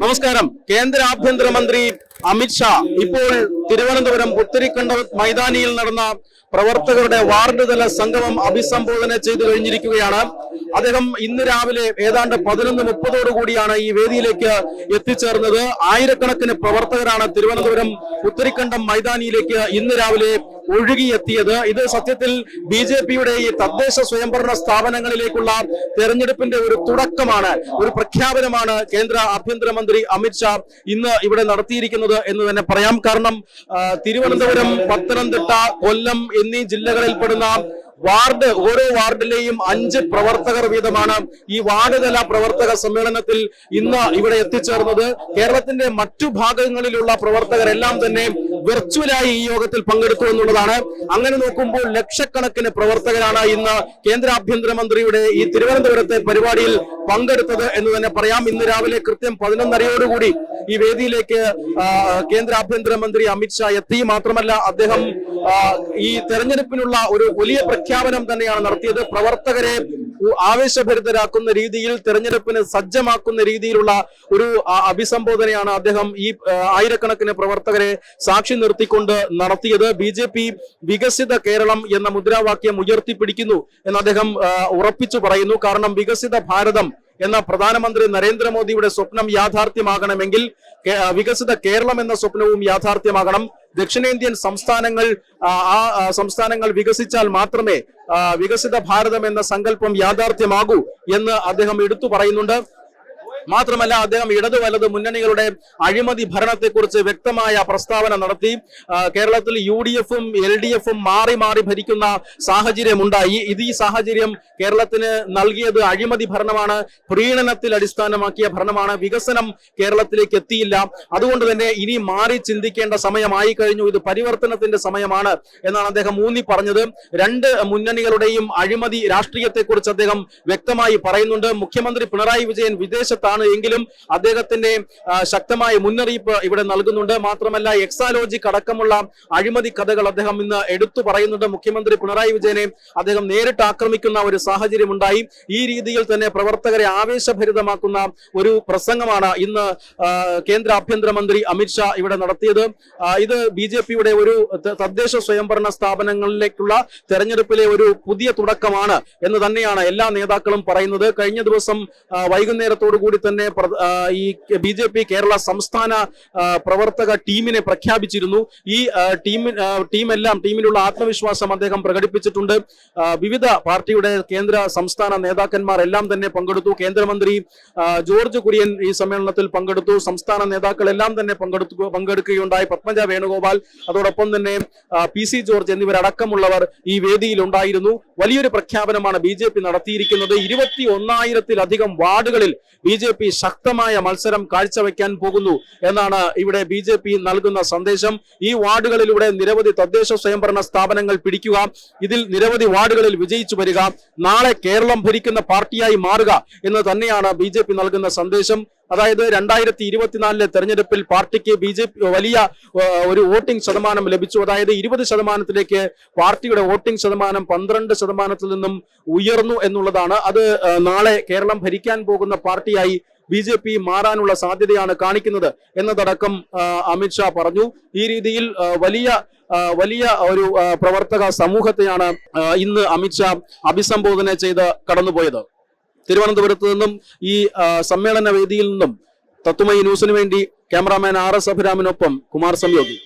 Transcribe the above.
നമസ്കാരം. കേന്ദ്ര ആഭ്യന്തരമന്ത്രി അമിത്ഷാ ഇപ്പോൾ തിരുവനന്തപുരം പുത്തരിക്കണ്ട മൈതാനിയിൽ നടന്ന പ്രവർത്തകരുടെ വാർഡ് തല സംഗമം അഭിസംബോധന ചെയ്തു കഴിഞ്ഞിരിക്കുകയാണ്. അദ്ദേഹം ഇന്ന് രാവിലെ ഏതാണ്ട് പതിനൊന്ന് മുപ്പതോടുകൂടിയാണ് ഈ വേദിയിലേക്ക് എത്തിച്ചേർന്നത്. ആയിരക്കണക്കിന് പ്രവർത്തകരാണ് തിരുവനന്തപുരം ഉത്തരിക്കണ്ടം മൈതാനിയിലേക്ക് ഇന്ന് രാവിലെ ഒഴുകിയെത്തിയത്. ഇത് സത്യത്തിൽ ബി ജെ പിയുടെ ഈ തദ്ദേശ സ്വയംഭരണ സ്ഥാപനങ്ങളിലേക്കുള്ള തെരഞ്ഞെടുപ്പിന്റെ ഒരു തുടക്കമാണ് ഒരു പ്രഖ്യാപനമാണ് കേന്ദ്ര ആഭ്യന്തരമന്ത്രി അമിത്ഷാ ഇന്ന് ഇവിടെ നടത്തിയിരിക്കുന്നത് എന്ന് തന്നെ പറയാം. കാരണം തിരുവനന്തപുരം പത്തനംതിട്ട കൊല്ലം എന്നീ ജില്ലകളിൽ പെടുന്ന വാർഡ് ഓരോ വാർഡിലെയും അഞ്ച് പ്രവർത്തകർ വീതമാണ് ഈ വാർഡ് തല പ്രവർത്തക സമ്മേളനത്തിൽ ഇന്ന് ഇവിടെ എത്തിച്ചേർന്നത്. കേരളത്തിന്റെ മറ്റു ഭാഗങ്ങളിലുള്ള പ്രവർത്തകരെല്ലാം തന്നെ വെർച്വലായി ഈ യോഗത്തിൽ പങ്കെടുത്തു എന്നുള്ളതാണ്. അങ്ങനെ നോക്കുമ്പോൾ ലക്ഷക്കണക്കിന് പ്രവർത്തകരാണ് ഇന്ന് കേന്ദ്ര ആഭ്യന്തരമന്ത്രിയുടെ ഈ തിരുവനന്തപുരത്തെ പരിപാടിയിൽ പങ്കെടുത്തത് എന്ന് തന്നെ പറയാം. ഇന്ന് രാവിലെ കൃത്യം പതിനൊന്നരയോടുകൂടി ഈ വേദിയിലേക്ക് കേന്ദ്ര ആഭ്യന്തരമന്ത്രി അമിത്ഷാ എത്തി. മാത്രമല്ല അദ്ദേഹം ഈ തെരഞ്ഞെടുപ്പിനുള്ള ഒരു വലിയ പ്രഖ്യാപനം തന്നെയാണ് നടത്തിയത്. പ്രവർത്തകരെ ആവേശഭരിതരാക്കുന്ന രീതിയിൽ തെരഞ്ഞെടുപ്പിന് സജ്ജമാക്കുന്ന രീതിയിലുള്ള ഒരു അഭിസംബോധനയാണ് അദ്ദേഹം ഈ ആയിരക്കണക്കിന് പ്രവർത്തകരെ സാക്ഷി നിർത്തിക്കൊണ്ട് നടത്തിയത്. ബി ജെ പി വികസിത കേരളം എന്ന മുദ്രാവാക്യം ഉയർത്തിപ്പിടിക്കുന്നു എന്ന് അദ്ദേഹം ഉറപ്പിച്ചു പറയുന്നു. കാരണം വികസിത ഭാരതം എന്ന പ്രധാനമന്ത്രി നരേന്ദ്രമോദിയുടെ സ്വപ്നം യാഥാർത്ഥ്യമാകണമെങ്കിൽ വികസിത കേരളം എന്ന സ്വപ്നവും യാഥാർത്ഥ്യമാകണം. ദക്ഷിണേന്ത്യൻ സംസ്ഥാനങ്ങൾ ആ, സംസ്ഥാനങ്ങൾ വികസിച്ചാൽ മാത്രമേ വികസിത ഭാരതം എന്ന സങ്കല്പം യാഥാർത്ഥ്യമാകൂ എന്ന് അദ്ദേഹം എടുത്തു പറയുന്നുണ്ട്. മാത്രമല്ല അദ്ദേഹം ഇടതു വലത് മുന്നണികളുടെ അഴിമതി ഭരണത്തെക്കുറിച്ച് വ്യക്തമായ പ്രസ്താവന നടത്തി. കേരളത്തിൽ യു ഡി എഫും എൽ ഡി എഫും മാറി മാറി ഭരിക്കുന്ന സാഹചര്യം ഉണ്ടായി ഇത് ഈ സാഹചര്യം കേരളത്തിന് നൽകിയത് അഴിമതി ഭരണമാണ് പ്രീണനത്തിൽ അടിസ്ഥാനമാക്കിയ ഭരണമാണ്. വികസനം കേരളത്തിലേക്ക് എത്തിയില്ല. അതുകൊണ്ട് തന്നെ ഇനി മാറി ചിന്തിക്കേണ്ട സമയമായി കഴിഞ്ഞു. ഇത് പരിവർത്തനത്തിന്റെ സമയമാണ് എന്നാണ് അദ്ദേഹം ഊന്നി പറഞ്ഞത്. രണ്ട് മുന്നണികളുടെയും അഴിമതി രാഷ്ട്രീയത്തെക്കുറിച്ച് അദ്ദേഹം വ്യക്തമായി പറയുന്നുണ്ട്. മുഖ്യമന്ത്രി പിണറായി വിജയൻ വിദേശത്താണ് എങ്കിലും അദ്ദേഹത്തിന്റെ ശക്തമായ മുന്നറിയിപ്പ് ഇവിടെ നൽകുന്നുണ്ട്. മാത്രമല്ല എക്സാലോജി അടക്കമുള്ള അഴിമതി കഥകൾ അദ്ദേഹം ഇന്ന് എടുത്തു പറയുന്നുണ്ട്. മുഖ്യമന്ത്രി പിണറായി വിജയനെ അദ്ദേഹം നേരിട്ട് ആക്രമിക്കുന്ന ഒരു സാഹചര്യം ഉണ്ടായി. ഈ രീതിയിൽ തന്നെ പ്രവർത്തകരെ ആവേശഭരിതമാക്കുന്ന ഒരു പ്രസംഗമാണ് ഇന്ന് കേന്ദ്ര ആഭ്യന്തരമന്ത്രി അമിത്ഷാ ഇവിടെ നടത്തിയത്. ഇത് ബി ജെ പിയുടെ ഒരു തദ്ദേശ സ്വയംഭരണ സ്ഥാപനങ്ങളിലേക്കുള്ള തെരഞ്ഞെടുപ്പിലെ ഒരു പുതിയ തുടക്കമാണ് എന്ന് തന്നെയാണ് എല്ലാ നേതാക്കളും പറയുന്നത്. കഴിഞ്ഞ ദിവസം വൈകുന്നേരത്തോടു കൂടി തന്നെ ഈ ബി ജെ പി കേരള സംസ്ഥാന പ്രവർത്തക ടീമിനെ പ്രഖ്യാപിച്ചിരുന്നു. ഈ ആ, ടീമെല്ലാം ടീമിലുള്ള ആത്മവിശ്വാസം അദ്ദേഹം പ്രകടിപ്പിച്ചിട്ടുണ്ട്. വിവിധ പാർട്ടിയുടെ കേന്ദ്ര സംസ്ഥാന നേതാക്കന്മാർ എല്ലാം തന്നെ പങ്കെടുത്തു. കേന്ദ്രമന്ത്രി ജോർജ് കുര്യൻ ഈ സമ്മേളനത്തിൽ പങ്കെടുത്തു. സംസ്ഥാന നേതാക്കളെല്ലാം തന്നെ പങ്കെടുത്തു പങ്കെടുക്കുകയുണ്ടായി. പത്മജ വേണുഗോപാൽ അതോടൊപ്പം തന്നെ പി സി ജോർജ് എന്നിവരടക്കമുള്ളവർ ഈ വേദിയിൽ ഉണ്ടായിരുന്നു വലിയൊരു പ്രഖ്യാപനമാണ് ബി നടത്തിയിരിക്കുന്നത്. ഇരുപത്തി ഒന്നായിരത്തിലധികം വാർഡുകളിൽ ബി ജെ പി ശക്തമായ മത്സരം കാഴ്ചവെക്കാൻ പോകുന്നു എന്നാണ് ഇവിടെ ബി ജെ പി നൽകുന്ന സന്ദേശം. ഈ വാർഡുകളിലൂടെ നിരവധി തദ്ദേശ സ്വയംഭരണ സ്ഥാപനങ്ങൾ പിടിക്കുക ഇതിൽ നിരവധി വാർഡുകളിൽ വിജയിച്ചു വരിക നാളെ കേരളം ഭരിക്കുന്ന പാർട്ടിയായി മാറുക എന്ന് തന്നെയാണ് ബി നൽകുന്ന സന്ദേശം. അതായത് രണ്ടായിരത്തി ഇരുപത്തിനാലിലെ തെരഞ്ഞെടുപ്പിൽ പാർട്ടിക്ക് ബി ജെ പി വലിയ ഒരു വോട്ടിംഗ് ശതമാനം ലഭിച്ചു. അതായത് ഇരുപത് ശതമാനത്തിലേക്ക് പാർട്ടിയുടെ വോട്ടിംഗ് ശതമാനം പന്ത്രണ്ട് ശതമാനത്തിൽ നിന്നും ഉയർന്നു എന്നുള്ളതാണ്. അത് നാളെ കേരളം ഭരിക്കാൻ പോകുന്ന പാർട്ടിയായി ബി ജെ പി മാറാനുള്ള സാധ്യതയാണ് കാണിക്കുന്നത് എന്നതടക്കം അമിത്ഷാ പറഞ്ഞു. ഈ രീതിയിൽ വലിയ വലിയ ഒരു പ്രവർത്തക സമൂഹത്തെയാണ് ഇന്ന് അമിത്ഷാ അഭിസംബോധന ചെയ്ത് കടന്നുപോയത്. തിരുവനന്തപുരത്ത് നിന്നും ഈ സമ്മേളന വേദിയിൽ നിന്നും തത്വമയി ന്യൂസിനു വേണ്ടി ക്യാമറാമാൻ ആർ എസ് അഭിരാമിനൊപ്പം കുമാർ സംയോഗി.